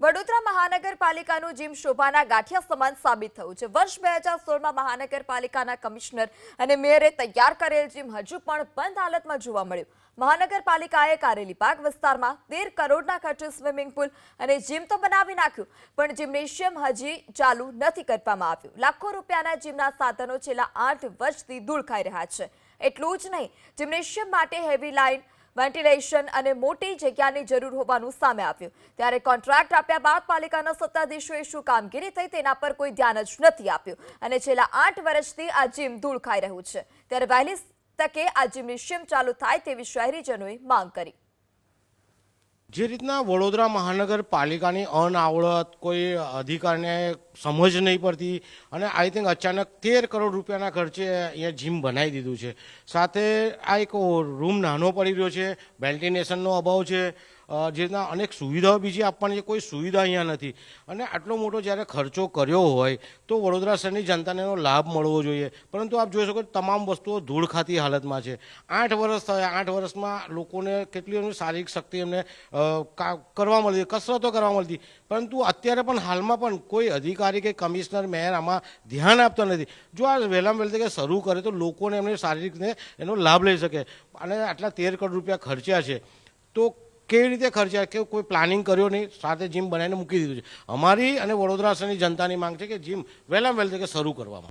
Vadodara મહાનગરપાલિકાનું gym શોભાના ગાંઠિયા સમાન સાબિત થયું છે. વર્ષ બે હજાર સોળમાં મહાનગરપાલિકાના કમિશનર અને મેયરે તૈયાર કરેલ જીમ હજુ પણ બંધ હાલતમાં જોવા મળ્યું. મહાનગરપાલિકાએ કારેલી પાક વિસ્તારમાં તેર કરોડના ખર્ચે સ્વિમિંગ પુલ અને જીમ તો બનાવી નાખ્યું, પણ જિમ્નેશિયમ હજી ચાલુ નથી કરવામાં આવ્યું. લાખો રૂપિયાના જીમના સાધનો છેલ્લા આઠ વર્ષથી ધૂળ ખાઈ રહ્યા છે. એટલું જ નહીં, જિમ્નેશિયમ માટે હેવી લાઇન વેન્ટિલેશન અને મોટી જગ્યાની જરૂર હોવાનું સામે આવ્યું. ત્યારે કોન્ટ્રાક્ટ આપ્યા બાદ પાલિકાના સત્તાધીશોએ શું કામગીરી થઈ તેના પર કોઈ ધ્યાન જ નથી આપ્યું. અને છેલ્લા આઠ વર્ષથી આ જીમ ધૂળ ખાઈ રહ્યું છે. ત્યારે વહેલી તકે આ જીમનેશિયમ ચાલુ થાય તેવી શહેરીજનોએ માંગ કરી. જે રીતના વડોદરા મહાનગરપાલિકાની અનાવડત કોઈ અધિકારીને સમજ નહીં પડતી અને આઈ થિંક અચાનક તેર કરોડ રૂપિયાના ખર્ચે અહીંયા જીમ બનાવી દીધું છે. સાથે આ એક રૂમ નાનો પડી રહ્યો છે, વેન્ટિલેશનનો અભાવ છે અ, જે રીતના અનેક સુવિધાઓ બીજી આપવાની કોઈ સુવિધા અહીંયા નથી. અને આટલો મોટો જ્યારે ખર્ચો કર્યો હોય તો વડોદરા શહેરની જનતાને એનો લાભ મળવો જોઈએ. પરંતુ આપ જોઈ શકો તમામ વસ્તુઓ ધૂળ ખાતી હાલતમાં છે. આઠ વર્ષ થયા આઠ વર્ષમાં લોકોને કેટલી એમની શારીરિક શક્તિ એમને કા- કરવા મળતી કસરતો કરવા મળતી પરંતુ અત્યારે પણ હાલમાં પણ કોઈ અધિકારી કે કમિશનર મેયર આમાં ધ્યાન આપતા નથી. જો આ વહેલામાં વહેલી તકે શરૂ કરે તો લોકોને એમને શારીરિકને એનો લાભ લઈ શકે. અને આટલા તેર કરોડ રૂપિયા ખર્ચ્યા છે. તો કેવી રીતે ખર્ચ્યા કે કોઈ પ્લાનિંગ કર્યો નહીં, સાથે જીમ બનાવીને મૂકી દીધું છે. અમારી અને વડોદરા જનતાની માંગ છે કે જીમ વહેલામાં વહેલી તકે શરૂ કરવામાં